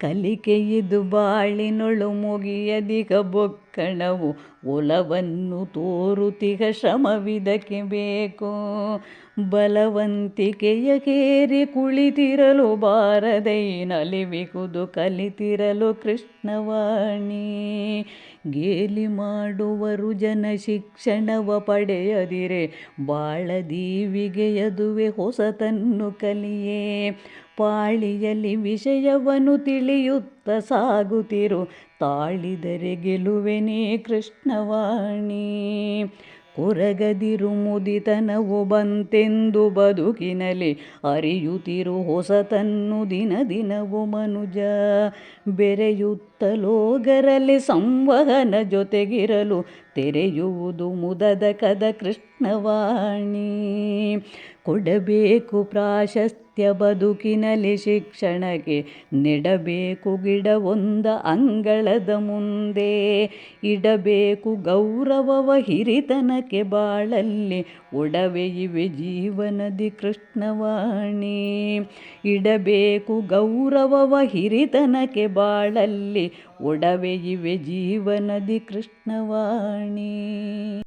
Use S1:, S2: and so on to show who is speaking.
S1: ಕಲಿಕೆಯಿದು ಬಾಳಿನೊಳು ಮುಗಿಯದಿಗ ಬೊಕ್ಕಣವು ಒಲವನ್ನು ತೋರುತಿಗ ಶ್ರಮವಿದಕ್ಕೆ ಬೇಕು. ಬಲವಂತಿಕೆಯ ಕೇರಿ ಕುಳಿತಿರಲು ಬಾರದೈ ನಲಿವಿಗುದು ಕಲಿತಿರಲು ಕೃಷ್ಣವಾಣಿ. ಗೇಲಿ ಮಾಡುವರು ಜನ ಶಿಕ್ಷಣವ ಪಡೆಯದಿರೆ, ಬಾಳ ದೀವಿಗೆಯದುವೆ ಹೊಸತನ್ನು ಕಲಿಯೇ. ಪಾಳಿಯಲ್ಲಿ ವಿಷಯವನ್ನು ತಿಳಿಯುತ್ತ ಸಾಗುತ್ತಿರು. ತಾಳಿದರೆ ಗೆಲುವೆನೇ ಕೃಷ್ಣವಾಣಿ. ಕೊರಗದಿರು ಮುದಿತನವು ಬಂತೆಂದು ಬದುಕಿನಲಿ ಅರಿಯುತ್ತಿರು ಹೊಸತನ್ನು ದಿನ ದಿನವು ಮನುಜ. ಬೆರೆಯುತ್ತಲೋಗರಲ್ಲಿ ಸಂವಹನ ಜೊತೆಗಿರಲು ತೆರೆಯುವುದು ಮುದದ ಕದ ಕೃಷ್ಣವಾಣಿ. ಕೊಡಬೇಕು ಪ್ರಾಶಸ್ತ್ಯ ಬದುಕಿನಲಿ ಶಿಕ್ಷಣಕ್ಕೆ ನೆಡಬೇಕು ಗಿಡವೊಂದ ಅಂಗಳದ ಮುಂದೆ. ಇಡಬೇಕು ಗೌರವವ ಹಿರಿತನಕ್ಕೆ ಬಾಳಲ್ಲಿ ಒಡವೆ ಇವೆ ಜೀವನದಿ ಕೃಷ್ಣವಾಣಿ. ಇಡಬೇಕು ಗೌರವವ ಹಿರಿತನಕ್ಕೆ ಬಾಳಲ್ಲಿ ಒಡವೆ ಇವೆ ಜೀವನದಿ ಕೃಷ್ಣವಾಣಿ.